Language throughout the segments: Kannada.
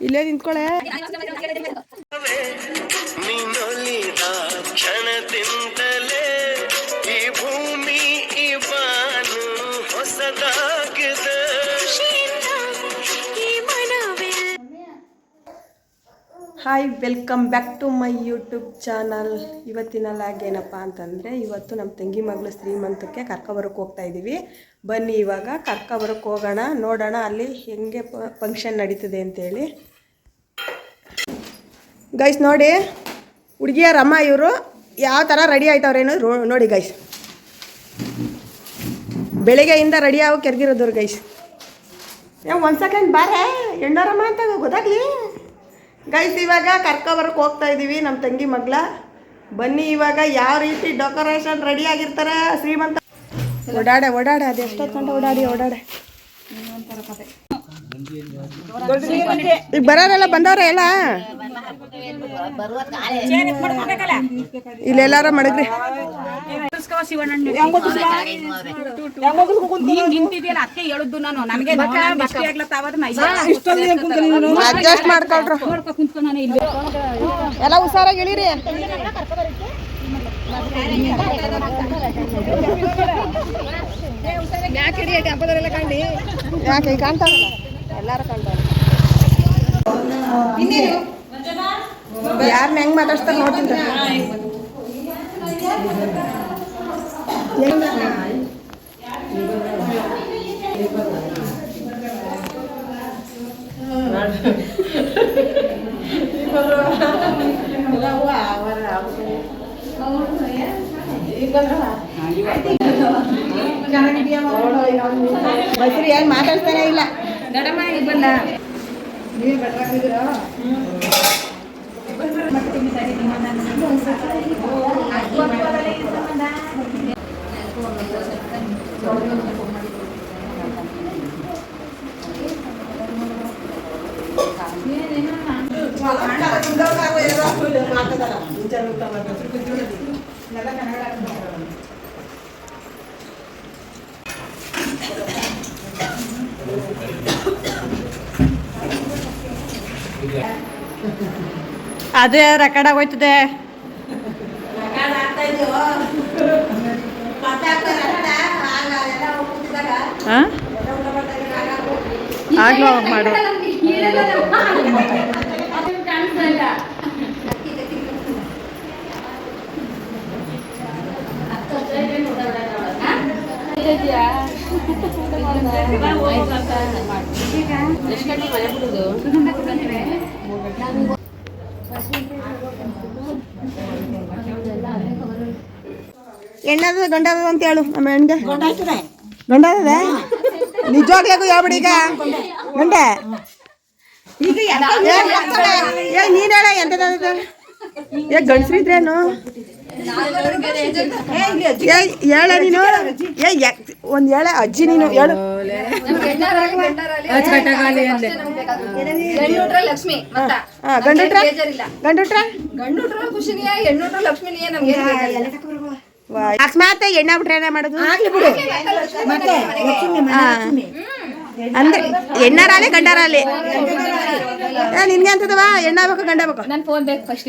ಇಲ್ಲೇ ನಿಂತ್ಕೊಳೆ. Hi welcome back to my YouTube channel ಇವತ್ತಿನ ಲಾಗ್ ಏನಪ್ಪ ಅಂತಂದರೆ, ಇವತ್ತು ನಮ್ಮ ತಂಗಿ ಮಗಳು ಶ್ರೀಮಂತಕ್ಕೆ ಕರ್ಕೊಬರಕ್ಕೆ ಹೋಗ್ತಾ ಇದ್ದೀವಿ ಬನ್ನಿ ಇವಾಗ ಕರ್ಕೊಬರಕ್ಕೆ ಹೋಗೋಣ, ನೋಡೋಣ ಅಲ್ಲಿ ಹೆಂಗೆ ಫಂಕ್ಷನ್ ನಡೀತದೆ ಅಂತೇಳಿ. ಗೈಸ್ ನೋಡಿ ಹುಡುಗಿಯರಮ್ಮ ಇವರು ಯಾವ ಥರ ರೆಡಿ ಆಯ್ತವ್ರೇನು ರೋ- ನೋಡಿ ಗೈಸ್ ಬೆಳಿಗ್ಗೆಯಿಂದ ರೆಡಿ ಆಗೋ ಕೆರ್ಗಿರೋದವ್ರು ಗೈಸ್ ಏ ಒಂದು ಸೆಕೆಂಡ್ ಬಾರೇ ಎಣ್ಣಾರಮ್ಮ ಅಂತ ಗೊತ್ತಾಗ್ಲಿ? ಗೈಸ್ ಇವಾಗ ಕರ್ಕೊಬರಕ್ಕೆ ಹೋಗ್ತಾ ಇದ್ದೀವಿ ನಮ್ಮ ತಂಗಿ ಮಗ್ಳ. ಬನ್ನಿ, ಇವಾಗ ಯಾವ ರೀತಿ ಡೆಕೋರೇಷನ್ ರೆಡಿ ಆಗಿರ್ತಾರೆ ಶ್ರೀಮಂತ ಓಡಾಡೆ ಓಡಾಡೆ ಅದು ಓಡಾಡಿ, ಓಡಾಡೆ. ಈಗ ಬರೋರೆಲ್ಲ ಬಂದವ್ರ ಎಲ್ಲ? ಎಲ್ಲಾರ ಮಡಗ್ರಿ. ಮಾಡಿದ್ರಿ ಅಡ್ಜಸ್ಟ್ ಮಾಡ್ಕೊಳ್ರ. ಇಲ್ಲಿ ಎಲ್ಲ ಹುಷಾರಾಗಿ ಇಳಿರಿ. ಯಾಕೆ ಈಗ ಕಾಣ್ತಾರಲ್ಲ ಎಲ್ಲಾರು ಕಂಡವ್ರು. ಯಾರನ್ನ ಹೆಂಗ್ ಮಾತಾಡ್ತಾರ ನೋಡ್ತೀನಿ ಬಸ್ರಿ ಏನು ಮಾತಾಡ್ತಾನೆ ಇಲ್ಲ. ದೊಡ್ಡಮ್ಮ ಈಗ ಬಂದ ಅದೇ ರೆಕಾರ್ಡ್ ಆಗೋಯ್ತದೆ ಆಗ್ಲೋ ಮಾಡು ಹೆಣ್ಣದ ಗಂಡದ ಅಂತ ಹೇಳು ನಮ್ಮ ಹೆಣ್ಗೆ ಗಂಡದ ನಿಜವಾಗ್ಲಾಗು ಹೇಳ್ಬಿಡಿ ಈಗ ಗಂಡ ಏ ನೀನ್ ಹೇಳ ಎಂತದ ಏ ಗಂಡಸ್ರಿದ್ರೇನು ಏ ಹೇಳ ನೀನು ಏ ಯ- ಒಂದ್ ಹೇಳ ಅಜ್ಜಿ ನೀನು ಹೇಳು ಹೆಣ್ಣುಟ್ರ ಲಕ್ಷ್ಮಿ ಮತ್ತ ಗಂಡುಟ್ರ? ಗಂಡುಟ್ರ? ಗಂಡುಟ್ರ ಖುಷಿನಿಯ ಹೆಣ್ಣುಟ್ರ ಲಕ್ಷ್ಮಿನಿಯ ನಮ್ಗೆ ವಾ, ಅಕಸ್ಮಾತ್ ಎಣ್ಣ ಬಿಟ್ರೆ ಏನೇ ಮಾಡೋದು? ಹಾ. ಅಂದ್ರೆ ಎಣ್ಣಾರಾಲೆ ಗಂಡಾರಾಲೆ ಏ, ನಿನ್ಗೆ ಅಂತದವ ಎಣ್ಣ ಬೇಕು ಗಂಡ ಬೇಕು ನನ್? ಫೋನ್ ಬೇಕು ಫಸ್ಟ್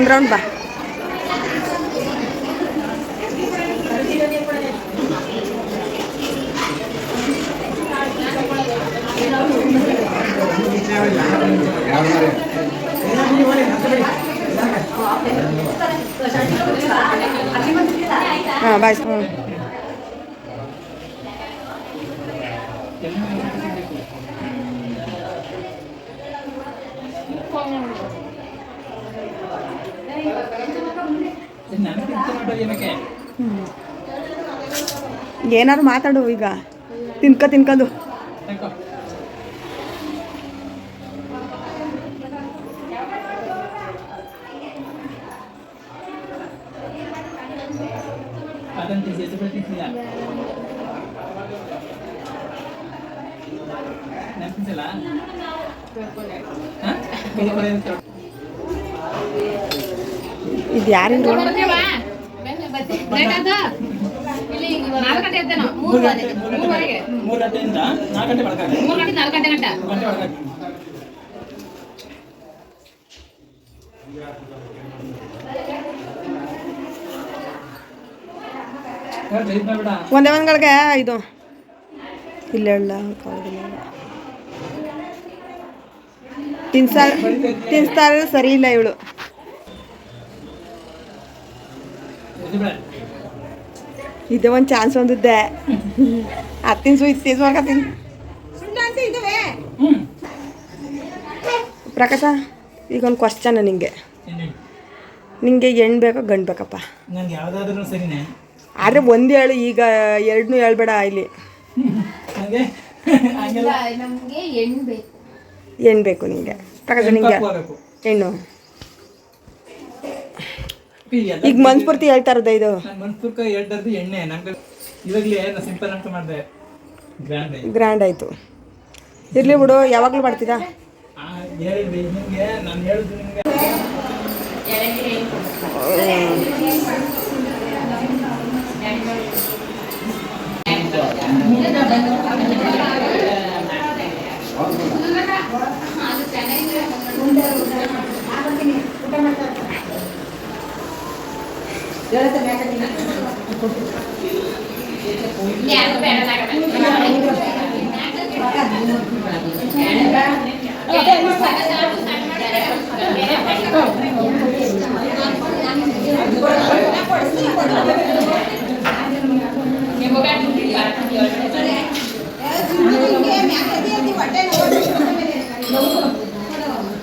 ಒಂದ್ ರೌಂಡ್ ಬಾ ಹಾಂ ಬಾಯ್ ಹ್ಞೂ ಏನಾರು ಮಾತಾಡು ಈಗ. ತಿನ್ಕ ತಿನ್ಕೊಂಡು ನೆನಪಿಸಲ್ಲ ಟೈಪ್ ಮಾಡ್ಬೇಡ. ಒಂದೇ ಒಂದ್ಗಳಿಗೆ ಇದು. ಇಲ್ಲ ಇಲ್ಲ ತಿನ್ಸ ತಿನ್ಸ್ತಾರ ಸರಿ ಇಲ್ಲ ಇವಳು. ಇದೆ ಒಂದು ಚಾನ್ಸ್ ಒಂದಿದ್ದೆ ಅತ್ತಿನ ಸು ಮಾಡ್ಕೊತೀನಿ ಹ್ಞೂ ಪ್ರಕಾಶ ಈಗ ಒಂದು ಕ್ವಶನ್ ನಿಂಗೆ. ನಿಂಗೆ ಹೆಣ್ಣು ಬೇಕೋ ಗಂಡು ಬೇಕಪ್ಪ? ಆದ್ರೆ ಯಾವುದಾದ್ರೂ ಸರಿನೇ. ಆದರೆ ಒಂದು ಹೇಳು ಈಗ ಎರಡನ್ನೂ ಹೇಳ್ಬೇಡ ಇಲ್ಲಿ. ಹೆಣ್ಣು ಬೇಕು. ಹೆಣ್ಣು ಬೇಕು ನಿಂಗೆ. ಪ್ರಕಾಶ ನಿಂಗೆ. ಹೆಣ್ಣು. ಈಗ ಮನ್ಸ್ಪೂರ್ತಿ ಹೇಳ್ತಾ ಇರೋದ ಇದು. ನಾನು ಹೇಳ್ತಾರದು ಎಣ್ಣೆ ನಂಗೆ ಇವಾಗಲೇ ಸಿಂಪಲ್ ಅಂತ ಮಾಡಿದೆ. ಗ್ರ್ಯಾಂಡ್ ಗ್ರ್ಯಾಂಡ್ ಆಯಿತು. ಇರಲಿ ಬಿಡು ಯಾವಾಗಲೂ ಮಾಡ್ತೀರಾ? ಹೇಳಿದ್ರಿ ನಿಮಗೆ ನಾನು ಹೇಳಿದ್ದು ನಿಮಗೆ.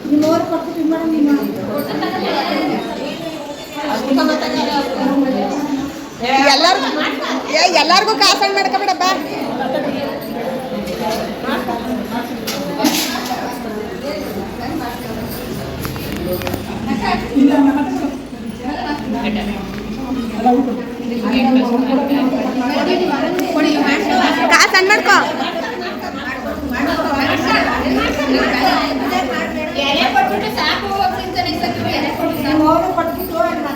ನಿಮ್ಮ ಅವ್ರು ಕೊಡ್ತೀವಿ ಮೇಡಮ್ ನಿಮ್ಮ ಎಲ್ಲರಿಗೂ ಏ ಎಲ್ಲರಿಗೂ ಕಾಸನ್ ಮಾಡ್ಕೊಬೇಡಪ್ಪ ಕಾಸನ್ ಮಾಡ್ಕೋ ಎಲೆ ಕೊಟ್ಬಿಟ್ಟು ಸಾಕು ಹೋಗ್ತೀನಿ ಎಲೆ ಕೊಟ್ಟು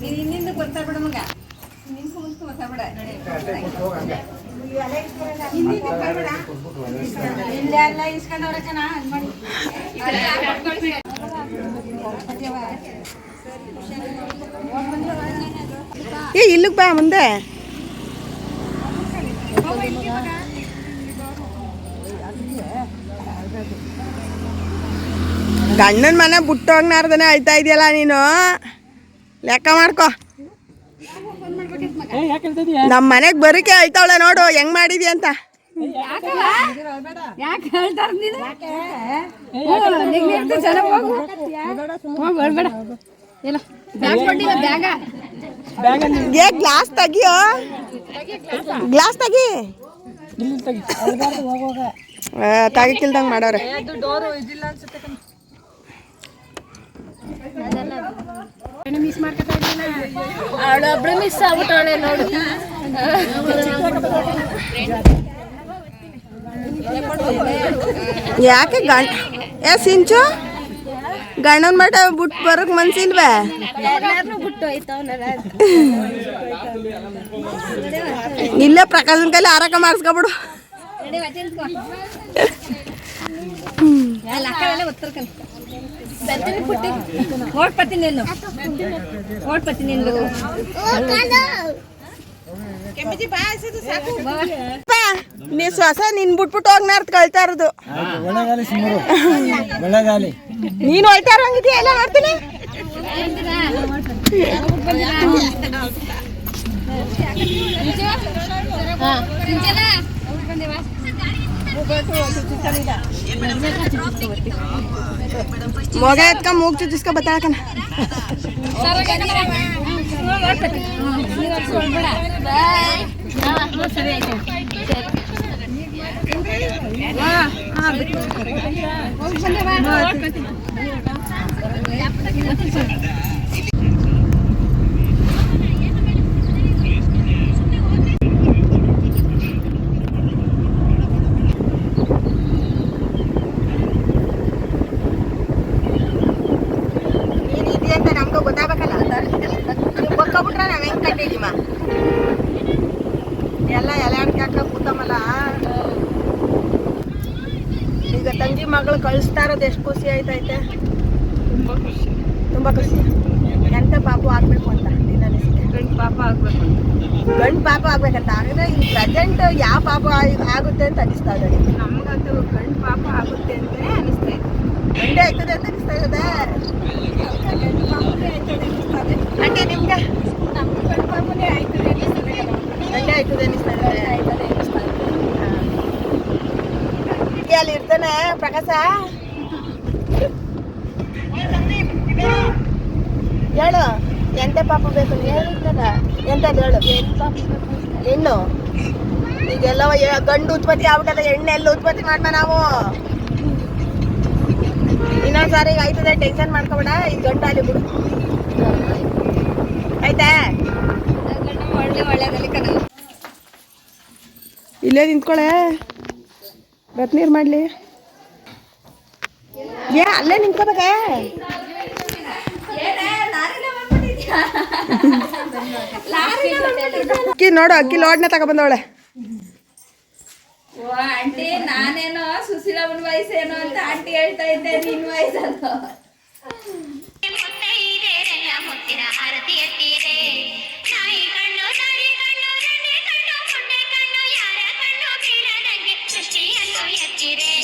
ನೀನ್ ಇನ್ನಿಂದ ಬಿಡ ಮಗ. ನಿನ್ಕು ಮುಂಚೆ ಗೊತ್ತಾಗ್ಬಿಡ. ಇಲ್ಲೆಲ್ಲ ಏ ಇಲ್ಲಿಗೆ ಬಾ ಮುಂದೆ. ಗಂಡನ ಮನೆ ಬಿಟ್ಟೋಗ್ನಾರ್ದನೆ ಅಳ್ತಾ ಇದೆಯಲ್ಲ ನೀನು? ಲೆಕ್ಕ ಮಾಡ್ಕೊ ಏ ಯಾಕೆ ಹೇಳ್ತಾ ಇದೀಯ ನಮ್ಮ ಮನೆಗೆ ಬರಿಕೆ ಆಯ್ತಾವಳೆ ನೋಡು ಹೆಂಗ್ ಮಾಡಿದ್ಯ ಅಂತ. ಯಾಕೆ ಹೇಳ್ತಾರ ನೀನು? ಚೆನ್ನಾಗಿ ಹೋಗು. ಹೋಗು ಹೇಳ್ಬೇಡ ಇಲ್ಲ ಬ್ಯಾಗ್ ಕೊಟ್ಟಿಲ್ಲ ಬ್ಯಾಗ? ಏ ಗ್ಲಾಸ್ ತೆಗಿಯೋ? ಗ್ಲಾಸ್ ತೆಗಿ. ತೆಗಿಕಿಲ್ದಂಗೆ ಅವಳೊಬ್ಳು ಮಿಸ್ ಆಗ್ಬಿಟ್ಟವಳೆ ನೋಡು ಯಾಕೆ ಗಂಡ? ಏ, ಸಿಂಚು? ಗಂಡನ ಮಠ ಬಿಟ್ಟು ಬರೋಕ್ ಮನ್ಸಿಲ್ವೇ? ಇಲ್ಲೇ ಪ್ರಕಾಶನ್ ಕೈಲಿ ಆರಕ ಮಾಡಿಸ್ಕೊಬಿಡು. ನೀನು. ಓಡ್ಪತ್ತೀನಿ ನೀನು. ನೀ ಸ್ವಸ ನಿನ್ ಬಿಟ್ಬಿಟ್ಟು ಹೋಗ್ ನಾರ್ತ್ ಕಳ್ತಾ ಇರೋದು. ನೀನ್ ಹೋಯ್ತಾ ಇರೋಂಗಿದ್ಯಾ? ಎಲ್ಲ ಮಾಡ್ತೀನಿ ಮೊಗ ಎತ್ಕ ಮೂಗ್ ಚುಚ್ಚಿಸ್ಕೊ ಬತ್ತಾಕನ ನೀನ್ ಇದೆಯಾ ಅಂತ ನಮ್ಗೆ ಗೊತ್ತಾಗಬೇಕಲ್ಲ ನೀವು ಬಕ್ಕೊಬಿಟ್ರೆ ನಾವ್ ಹೆಂಗ್ ಕಂಡಿದೀಮ ಎಲ್ಲ ಎಲೆ ಅಡ್ಕಾಕ ಕೂತಮಲ್ಲ ಈಗ ತಂಗಿ ಮಗಳು ಕಳಿಸ್ತಾ ಇರೋದು ಎಷ್ಟು ಖುಷಿ ಆಯ್ತೈತೆ ತುಂಬಾ ಖುಷಿ ತುಂಬಾ ಖುಷಿ ಎಂತ ಪಾಪ ಆಗ್ಬೇಕು ಅಂತ ನಿನ್ನ ಅನಿಸಿಕೆ ಗಂಡು ಪಾಪ ಆಗ್ಬೇಕು ಗಂಡು ಪಾಪ ಆಗ್ಬೇಕಂತ. ಆದರೆ ಈ ಪ್ರೆಸೆಂಟ್ ಯಾವ ಪಾಪ ಆಗುತ್ತೆ ಅಂತ ಅನಿಸ್ತಾ ಇದೆ ನಮಗಂತೂ ಗಂಡು ಪಾಪ ಆಗುತ್ತೆ ಅಂತಾನೆ ಅನಿಸ್ತಾ ಇದೆ. ಗಂಡೆ ಆಯ್ತದೆ ಅಂತ ಅನಿಸ್ತಾ ಇದೆ? అంటే ನಿಮ್ಗೆ ಗಂಡೆ ಆಯ್ತದೆ ಅನಿಸ್ತಾ ಇದೆ. ಅಲ್ಲಿ ಇರ್ತಾನೆ ಪ್ರಕಾಶ. ಹೇಳು, ಎಂತ ಪಾಪ ಬೇಕು? ಎಂತದ್ದು ಹೇಳು? ಹೆಣ್ಣು. ಈಗೆಲ್ಲ ಗಂಡು ಉತ್ಪತ್ತಿ ಆಗ್ಬಿಟ್ಟದ ಎಣ್ಣೆ ಎಲ್ಲ ಉತ್ಪತ್ತಿ ಮಾಡ್ಬ ನಾವು. ಇನ್ನೊಂದ್ಸಾರಿ ಆಯ್ತದೆ ಟೆನ್ಷನ್ ಮಾಡ್ಕೊಬೇಡ ಈಗ ಗಂಡು ಅಲ್ಲಿ ಬಿಡು. ಆಯ್ತಾ? ಇಲ್ಲೇ ನಿಂತ್ಕೊಳೆ. ಬತ್ ನೀರು ಮಾಡಲಿ. ಏ, ಅಲ್ಲೇ ನಿಂತ್ಕೋಬೇಕ? ಅಕ್ಕಿ ನೋಡು ಅಕ್ಕಿ ಲೋಡ್ನೆ ತಗೊಬಂದವಳೆ ಓ ಆಂಟಿ ನಾನೇನೋ ಸುಶೀಲಮ್ಮನ ವಯಸ್ಸೇನೋ ಅಂತ ಆಂಟಿ ಹೇಳ್ತಾ ಇದ್ದೆ ನಿನ್ ವಯಸ್ಸದು ಸೃಷ್ಟಿಯನ್ನು ಆರತಿ